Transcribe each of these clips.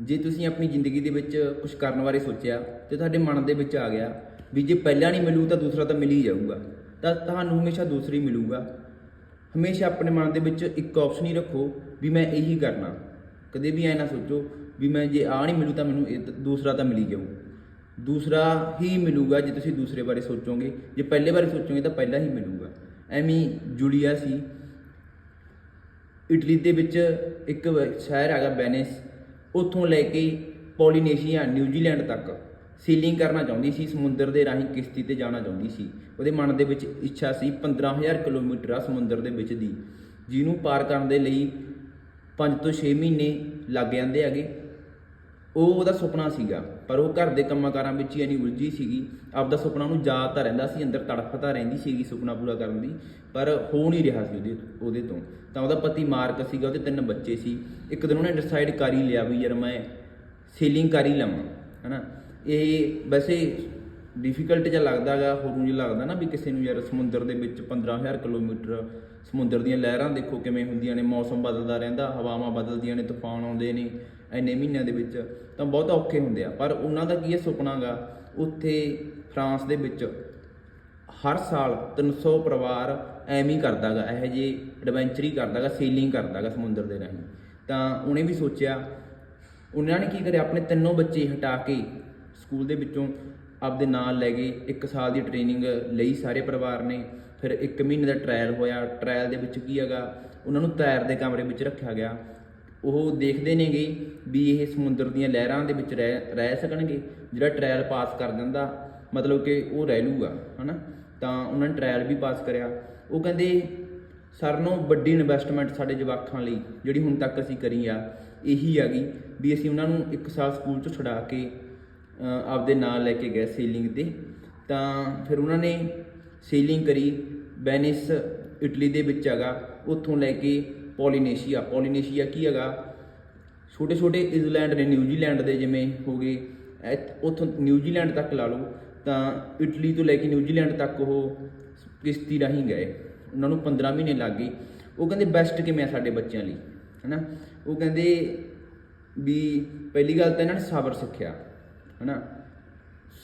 ਜੇ ਤੁਸੀਂ ਆਪਣੀ ਜ਼ਿੰਦਗੀ ਦੇ ਵਿੱਚ ਕੁਝ ਕਰਨ ਬਾਰੇ ਸੋਚਿਆ ਤੇ ਤੁਹਾਡੇ ਮਨ ਦੇ ਵਿੱਚ ਆ ਗਿਆ ਵੀ ਜੇ ਪਹਿਲਾ ਨਹੀਂ ਮਿਲੂ ਤਾਂ ਦੂਸਰਾ ਤਾਂ ਮਿਲ ਹੀ ਜਾਊਗਾ, ਤਾਂ ਤੁਹਾਨੂੰ ਹਮੇਸ਼ਾ ਦੂਸਰੀ ਮਿਲੂਗਾ। ਹਮੇਸ਼ਾ ਆਪਣੇ ਮਨ ਦੇ ਵਿੱਚ ਇੱਕ ਆਪਸ਼ਨ ਹੀ ਰੱਖੋ ਵੀ ਮੈਂ ਇਹੀ ਕਰਨਾ। ਕਦੇ ਵੀ ਐ ਨਾ ਸੋਚੋ ਵੀ ਮੈਂ ਜੇ ਆ ਨਹੀਂ ਮਿਲੂ ਤਾਂ ਮੈਨੂੰ ਇਹ ਤ- ਦੂਸਰਾ ਤਾਂ ਮਿਲ ਹੀ ਜਾਊ। ਦੂਸਰਾ ਹੀ ਮਿਲੂਗਾ ਜੇ ਤੁਸੀਂ ਦੂਸਰੇ ਬਾਰੇ ਸੋਚੋਗੇ। ਜੇ ਪਹਿਲੇ ਬਾਰੇ ਸੋਚੋਗੇ ਤਾਂ ਪਹਿਲਾ ਹੀ ਮਿਲੂਗਾ। ਐਵੇਂ ਹੀ ਜੁਲੀਆ ਸੀ। ਇਟਲੀ ਦੇ ਵਿੱਚ ਇੱਕ ਸ਼ਹਿਰ ਹੈਗਾ ਵੈਨਿਸ ਉੱਥੋਂ ਲੈ ਕੇ ਪੋਲੀਨੇਸ਼ੀਆ ਨਿਊਜ਼ੀਲੈਂਡ ਤੱਕ ਸੀਲਿੰਗ ਕਰਨਾ ਚਾਹੁੰਦੀ ਸੀ, ਸਮੁੰਦਰ ਦੇ ਰਾਹੀਂ ਕਿਸ਼ਤੀ ਤੇ ਜਾਣਾ ਚਾਹੁੰਦੀ ਸੀ। ਉਹਦੇ ਮਨ ਦੇ ਵਿੱਚ ਇੱਛਾ ਸੀ 15000 ਕਿਲੋਮੀਟਰ ਆ ਸਮੁੰਦਰ ਦੇ ਵਿੱਚ ਦੀ, ਜਿਹਨੂੰ ਪਾਰ ਕਰਨ ਦੇ ਲਈ 5 ਤੋਂ 6 ਮਹੀਨੇ ਲੱਗ ਜਾਂਦੇ ਹੈਗੇ। ਉਹ ਉਹਦਾ ਸੁਪਨਾ ਸੀਗਾ, ਪਰ ਉਹ ਘਰ ਦੇ ਕੰਮਾਂ ਕਾਰਾਂ ਵਿੱਚ ਹੀ ਇੰਨੀ ਉਲਝੀ ਸੀਗੀ। ਆਪਦਾ ਸੁਪਨਾ ਨੂੰ ਯਾਦ ਤਾਂ ਰਹਿੰਦਾ ਸੀ, ਅੰਦਰ ਤੜਫਤਾ ਰਹਿੰਦੀ ਸੀਗੀ ਸੁਪਨਾ ਪੂਰਾ ਕਰਨ ਦੀ, ਪਰ ਹੋ ਨਹੀਂ ਰਿਹਾ ਸੀ ਉਹਦੇ ਉਹਦੇ ਤੋਂ। ਤਾਂ ਉਹਦਾ ਪਤੀ ਮਾਰਕ ਸੀਗਾ, ਉਹਦੇ ਤਿੰਨ ਬੱਚੇ ਸੀ। ਇੱਕ ਦਿਨ ਉਹਨੇ ਡਿਸਾਈਡ ਕਰ ਹੀ ਲਿਆ ਵੀ ਯਾਰ ਮੈਂ ਸੇਲਿੰਗ ਕਰ ਹੀ ਲਵਾਂ, ਹਨਾ। ਇਹ ਵੈਸੇ ਡਿਫਿਕਲਟ ਜਿਹਾ ਲੱਗਦਾਗਾ, ਹੋਰ ਨੂੰ ਜਿਹਾ ਲੱਗਦਾ ਨਾ ਵੀ ਕਿਸੇ ਨੂੰ ਯਾਰ ਸਮੁੰਦਰ ਦੇ ਵਿੱਚ 15000 ਕਿਲੋਮੀਟਰ ਸਮੁੰਦਰ ਦੀਆਂ ਲਹਿਰਾਂ ਦੇਖੋ ਕਿਵੇਂ ਹੁੰਦੀਆਂ ਨੇ, ਮੌਸਮ ਬਦਲਦਾ ਰਹਿੰਦਾ, ਹਵਾਵਾਂ ਬਦਲਦੀਆਂ ਨੇ, ਤੂਫਾਨ ਆਉਂਦੇ ਨੇ ਐਨੇ ਮਹੀਨਿਆਂ ਦੇ ਵਿੱਚ ਤਾਂ ਬਹੁਤ ਔਖੇ ਹੁੰਦੇ ਆ। ਪਰ ਉਹਨਾਂ ਦਾ ਕੀ ਹੈ ਸੁਪਨਾਗਾ, ਉੱਥੇ ਫਰਾਂਸ ਦੇ ਵਿੱਚ ਹਰ ਸਾਲ 300 ਪਰਿਵਾਰ ਐਵੇਂ ਹੀ ਕਰਦਾਗਾ, ਇਹੋ ਜਿਹੇ ਐਡਵੈਂਚਰ ਹੀ ਕਰਦਾਗਾ ਸੇਲਿੰਗ ਕਰਦਾਗਾ ਸਮੁੰਦਰ ਦੇ ਰਾਹੀਂ। ਤਾਂ ਉਹਨੇ ਵੀ ਸੋਚਿਆ, ਉਹਨਾਂ ਨੇ ਕੀ ਕਰਿਆ, ਆਪਣੇ ਤਿੰਨੋਂ ਬੱਚੇ ਹਟਾ ਕੇ ਸਕੂਲ ਦੇ ਵਿੱਚੋਂ ਆਪਦੇ ਨਾਲ ਲੈ ਗਏ, ਇੱਕ ਸਾਲ ਦੀ ਟ੍ਰੇਨਿੰਗ ਲਈ ਸਾਰੇ ਪਰਿਵਾਰ ਨੇ। ਫਿਰ 1 ਮਹੀਨੇ ਦਾ ਟ੍ਰਾਇਲ ਹੋਇਆ। ਟ੍ਰਾਇਲ ਦੇ ਵਿੱਚ ਕੀ ਹੈਗਾ, ਉਹਨਾਂ ਨੂੰ ਤੈਰ ਦੇ ਕਮਰੇ ਵਿੱਚ ਰੱਖਿਆ ਗਿਆ। ਉਹ ਦੇਖਦੇ ਨੇਗੇ ਵੀ ਇਹ ਸਮੁੰਦਰ ਦੀਆਂ ਲਹਿਰਾਂ ਦੇ ਵਿੱਚ ਰਹਿ ਰਹਿ ਸਕਣਗੇ। ਜਿਹੜਾ ਟ੍ਰਾਇਲ ਪਾਸ ਕਰ ਜਾਂਦਾ ਮਤਲਬ ਕਿ ਉਹ ਰਹਿ ਲੂਗਾ, ਹਨਾ? ਤਾਂ ਉਹਨਾਂ ਨੇ ਟ੍ਰਾਇਲ ਵੀ ਪਾਸ ਕਰਿਆ। ਉਹ ਕਹਿੰਦੇ, ਸਰ ਨੂੰ ਵੱਡੀ ਇਨਵੈਸਟਮੈਂਟ ਸਾਡੇ ਜਵਾਕਾਂ ਲਈ, ਜਿਹੜੀ ਹੁਣ ਤੱਕ ਅਸੀਂ ਕਰੀ ਆ, ਇਹੀ ਹੈਗੀ ਵੀ ਅਸੀਂ ਉਹਨਾਂ ਨੂੰ ਇੱਕ ਸਾਲ ਸਕੂਲ ਤੋਂ ਛੁਡਾ ਕੇ ਆਪਦੇ ਨਾਲ ਲੈ ਕੇ ਗਏ ਸੇਲਿੰਗ ਤੇ। ਤਾਂ ਫਿਰ ਉਹਨਾਂ ਨੇ ਸੇਲਿੰਗ ਕਰੀ ਵੈਨਿਸ ਇਟਲੀ ਦੇ ਵਿੱਚ ਹੈਗਾ, ਉੱਥੋਂ ਲੈ ਕੇ ਪੋਲੀਨੇਸ਼ੀਆ। ਪੋਲੀਨੇਸ਼ੀਆ ਕੀ ਹੈਗਾ? ਛੋਟੇ ਛੋਟੇ ਇਜ਼ਲੈਂਡ ਨੇ, ਨਿਊਜ਼ੀਲੈਂਡ ਦੇ ਜਿਵੇਂ ਹੋ ਗਏ ਐਥ- ਉੱਥੋਂ ਨਿਊਜ਼ੀਲੈਂਡ ਤੱਕ ਲਾ ਲਓ, ਤਾਂ ਇਟਲੀ ਤੋਂ ਲੈ ਕੇ ਨਿਊਜ਼ੀਲੈਂਡ ਤੱਕ ਉਹ ਕਿਸ਼ਤੀ ਰਾਹੀਂ ਗਏ। ਉਹਨਾਂ ਨੂੰ 15 ਮਹੀਨੇ ਲੱਗ ਗਏ। ਉਹ ਕਹਿੰਦੇ ਬੈਸਟ ਕਿਵੇਂ ਆ ਸਾਡੇ ਬੱਚਿਆਂ ਲਈ, ਹਨਾ? ਉਹ ਕਹਿੰਦੇ ਵੀ ਪਹਿਲੀ ਗੱਲ ਤਾਂ ਇਹਨਾਂ ਨੇ ਸਬਰ ਸਿੱਖਿਆ। ਹਨਾ?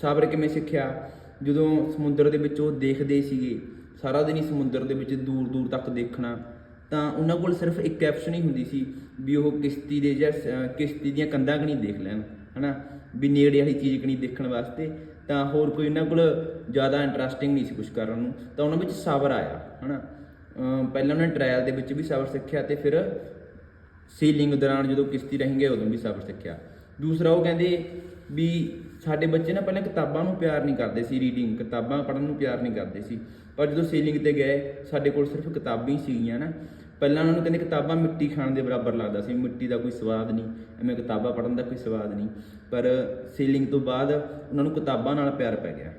ਸਬਰ ਕਿਵੇਂ ਸਿੱਖਿਆ? ਜਦੋਂ ਸਮੁੰਦਰ ਦੇ ਵਿੱਚ ਉਹ ਦੇਖਦੇ ਸੀਗੇ, ਸਾਰਾ ਦਿਨ ਹੀ ਸਮੁੰਦਰ ਦੇ ਵਿੱਚ ਦੂਰ ਦੂਰ ਤੱਕ ਦੇਖਣਾ, ਤਾਂ ਉਹਨਾਂ ਕੋਲ ਸਿਰਫ ਇੱਕ ਐਪਸ਼ਨ ਹੀ ਹੁੰਦੀ ਸੀ ਵੀ ਉਹ ਕਿਸ਼ਤੀ ਦੇ ਜਾਂ ਕਿਸ਼ਤੀ ਦੀਆਂ ਕੰਧਾਂ ਕਣੀ ਦੇਖ ਲੈਣ, ਹਨਾ? ਵੀ ਨੇੜੇ ਵਾਲੀ ਚੀਜ਼ ਕਣੀ ਦੇਖਣ ਵਾਸਤੇ, ਤਾਂ ਹੋਰ ਕੋਈ ਉਹਨਾਂ ਕੋਲ ਜ਼ਿਆਦਾ ਇੰਟਰਸਟਿੰਗ ਨਹੀਂ ਸੀ ਕੁਝ ਕਰਨ ਨੂੰ, ਤਾਂ ਉਹਨਾਂ ਵਿੱਚ ਸਬਰ ਆਇਆ, ਹਨਾ? ਅਮ ਪਹਿਲਾਂ ਉਹਨਾਂ ਨੇ ਟ੍ਰਾਇਲ ਦੇ ਵਿੱਚ ਵੀ ਸਬਰ ਸਿੱਖਿਆ ਤੇ ਫਿਰ ਸੀਲਿੰਗ ਦੌਰਾਨ ਜਦੋਂ ਕਿਸ਼ਤੀ ਰਹੀ ਉਦੋਂ ਵੀ ਸਬਰ ਸਿੱਖਿਆ। ਦੂਸਰਾ ਉਹ ਕਹਿੰਦੇ ਵੀ ਸਾਡੇ ਬੱਚੇ ਨਾ ਪਹਿਲਾਂ ਕਿਤਾਬਾਂ ਨੂੰ ਪਿਆਰ ਨਹੀਂ ਕਰਦੇ ਸੀ ਰੀਡਿੰਗ ਕਿਤਾਬਾਂ ਪੜ੍ਹਨ ਨੂੰ ਪਿਆਰ ਨਹੀਂ ਕਰਦੇ ਸੀ। ਪਰ ਜਦੋਂ ਸੀਲਿੰਗ ਤੇ ਗਏ, ਸਾਡੇ ਕੋਲ ਸਿਰਫ ਕਿਤਾਬਾਂ ਹੀ ਸੀਗੀਆਂ ਨਾ। ਪਹਿਲਾਂ ਉਹਨਾਂ ਨੂੰ ਕਹਿੰਦੇ ਕਿਤਾਬਾਂ ਮਿੱਟੀ ਖਾਣ ਦੇ ਬਰਾਬਰ ਲੱਗਦਾ ਸੀ, ਮਿੱਟੀ ਦਾ ਕੋਈ ਸਵਾਦ ਨਹੀਂ, ਐਵੇਂ ਕਿਤਾਬਾਂ ਪੜ੍ਹਨ ਦਾ ਕੋਈ ਸਵਾਦ ਨਹੀਂ। ਪਰ ਸੀਲਿੰਗ ਤੋਂ ਬਾਅਦ ਉਹਨਾਂ ਨੂੰ ਕਿਤਾਬਾਂ ਨਾਲ ਪਿਆਰ ਪੈ ਗਿਆ,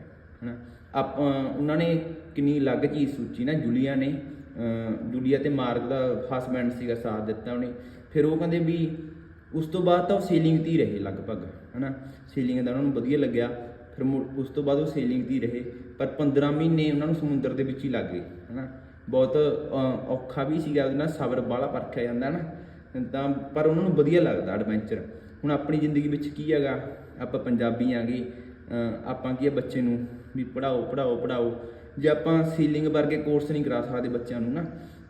ਹਨਾ। ਆਪ ਉਹਨਾਂ ਨੇ ਕਿੰਨੀ ਅਲੱਗ ਚੀਜ਼ ਸੋਚੀ ਨਾ, ਜੂਲੀਆ ਨੇ ਜੁਲੀਆ ਜੂਲੀਆ ਤੇ ਮਾਰਕ ਦਾ ਹਸਬੈਂਡ ਸੀਗਾ, ਸਾਥ ਦਿੱਤਾ ਉਹਨੇ। ਫਿਰ ਉਹ ਕਹਿੰਦੇ ਵੀ ਉਸ ਤੋਂ ਬਾਅਦ ਤਾਂ ਉਹ ਸੇਲਿੰਗ ਤੇ ਹੀ ਰਹੇ ਲਗਭਗ ਹਨਾ? ਸੇਲਿੰਗ ਦਾ ਉਹਨਾਂ ਨੂੰ ਵਧੀਆ ਲੱਗਿਆ ਫਿਰ ਮੁੜ- ਉਸ ਤੋਂ ਬਾਅਦ ਉਹ ਸੇਲਿੰਗ ਤੇ ਹੀ ਰਹੇ ਪਰ 15 ਮਹੀਨੇ ਉਹਨਾਂ ਨੂੰ ਸਮੁੰਦਰ ਦੇ ਵਿੱਚ ਹੀ ਲੱਗ ਗਏ ਹਨਾ? ਬਹੁਤ ਔਖਾ ਵੀ ਸੀਗਾ ਉਹਦੇ ਨਾਲ ਸਬਰ ਬਾਲਾ ਪਰਖਿਆ ਜਾਂਦਾ ਨਾ ਤਾਂ ਪਰ ਉਹਨਾਂ ਨੂੰ ਵਧੀਆ ਲੱਗਦਾ ਐਡਵੈਂਚਰ ਹੁਣ ਆਪਣੀ ਜ਼ਿੰਦਗੀ ਵਿੱਚ ਕੀ ਹੈਗਾ? ਆਪਾਂ ਪੰਜਾਬੀ ਆਂਗੇ ਅਹ, ਆਪਾਂ ਕੀ ਆ ਬੱਚੇ ਨੂੰ? ਵੀ ਪੜਾਓ ਪੜਾਓ ਪੜਾਓ ਜੇ ਆਪਾਂ ਸੀਲਿੰਗ ਵਰਗੇ ਕੋਰਸ ਨਹੀਂ ਕਰਾ ਸਕਦੇ ਬੱਚਿਆਂ ਨੂੰ ਨਾ?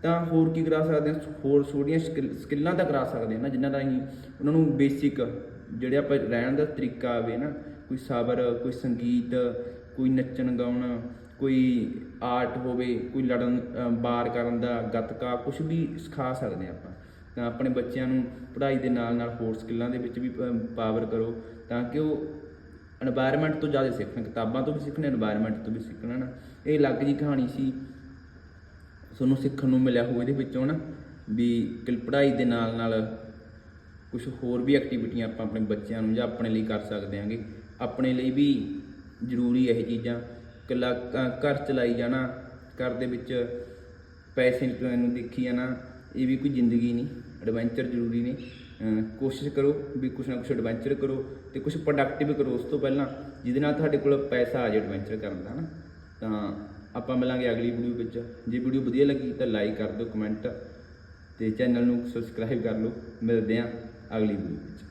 ਤਾਂ ਹੋਰ ਕੀ ਕਰਾ ਸਕਦੇ ਹਾਂ? ਹੋਰ ਛੋਟੀਆਂ ਸਕਿੱਲਾਂ ਤਾਂ ਕਰਾ ਸਕਦੇ ਹਾਂ ਨਾ ਜਿਨ੍ਹਾਂ ਦਾ ਅਸੀਂ ਉਹਨਾਂ ਨੂੰ ਬੇਸਿਕ ਜਿਹੜੇ ਆਪਾਂ ਰਹਿਣ ਦਾ ਤਰੀਕਾ ਆਵੇ ਨਾ, ਕੋਈ ਸਬਰ ਕੋਈ ਸੰਗੀਤ, ਕੋਈ ਨੱਚਣ, ਗਾਉਣ, ਕੋਈ ਆਰਟ ਹੋਵੇ, ਕੋਈ ਲੜਨ ਬਾਰ ਕਰਨ ਦਾ, ਗੱਤਕਾ ਕੁਝ ਵੀ ਸਿਖਾ ਸਕਦੇ ਆਪਾਂ। ਤਾਂ ਆਪਣੇ ਬੱਚਿਆਂ ਨੂੰ ਪੜ੍ਹਾਈ ਦੇ ਨਾਲ ਨਾਲ ਹੋਰ ਸਕਿੱਲਾਂ ਦੇ ਵਿੱਚ ਵੀ ਪਾਵਰ ਕਰੋ, ਤਾਂ ਕਿ ਉਹ এনवायरमेंट ਤੋਂ ਜ਼ਿਆਦਾ ਸਿੱਖਣ, ਕਿਤਾਬਾਂ ਤੋਂ ਵੀ ਸਿੱਖਣ এনवायरमेंट ਤੋਂ ਵੀ ਸਿੱਖਣਾ ਨਾ ਇਹ ਅਲੱਗ ਜੀ ਕਹਾਣੀ ਸੀ। ਤੁਹਾਨੂੰ ਸਿੱਖਣ ਨੂੰ ਮਿਲਿਆ ਹੋਵੇ ਇਹਦੇ ਵਿੱਚੋਂ ਨਾ ਵੀ ਕਿ ਪੜ੍ਹਾਈ ਦੇ ਨਾਲ ਨਾਲ ਕੁਝ ਹੋਰ ਵੀ ਐਕਟੀਵਿਟੀਆਂ ਆਪਾਂ ਆਪਣੇ ਬੱਚਿਆਂ ਨੂੰ ਜਾਂ ਆਪਣੇ ਲਈ ਕਰ ਸਕਦੇ ਹਾਂਗੇ। ਆਪਣੇ ਲਈ ਵੀ ਜ਼ਰੂਰੀ ਇਹ ਚੀਜ਼ਾਂ। ਇਕੱਲਾ ਘਰ ਚਲਾਈ ਜਾਣਾ, ਘਰ ਦੇ ਵਿੱਚ ਪੈਸੇ ਨੂੰ ਦੇਖੀ ਜਾਣਾ, ਇਹ ਵੀ ਕੋਈ ਜ਼ਿੰਦਗੀ ਨਹੀਂ ਐਡਵੈਂਚਰ ਜ਼ਰੂਰੀ ਨੇ ਕੋਸ਼ਿਸ਼ ਕਰੋ ਵੀ ਕੁਛ ਨਾ ਕੁਛ ਐਡਵੈਂਚਰ ਕਰੋ ਤੇ ਕੁਛ ਪ੍ਰੋਡਕਟਿਵ ਕਰੋ ਉਸ ਤੋਂ ਪਹਿਲਾਂ, ਜਿਹਦੇ ਨਾਲ ਤੁਹਾਡੇ ਕੋਲ ਪੈਸਾ ਆ ਜਾਏ ਐਡਵੈਂਚਰ ਕਰਨ ਦਾ ਨਾ ਤਾਂ ਆਪਾਂ ਮਿਲਾਂਗੇ ਅਗਲੀ ਵੀਡੀਓ ਵਿੱਚ। ਜੇ ਵੀਡੀਓ ਵਧੀਆ ਲੱਗੀ ਤਾਂ ਲਾਈਕ ਕਰ ਦਿਓ ਕਮੈਂਟ ਤੇ ਚੈਨਲ ਨੂੰ ਸਬਸਕ੍ਰਾਈਬ ਕਰ ਲਓ। ਮਿਲਦੇ ਹਾਂ ਅਗਲੀ ਵੀਡੀਓ ਵਿੱਚ।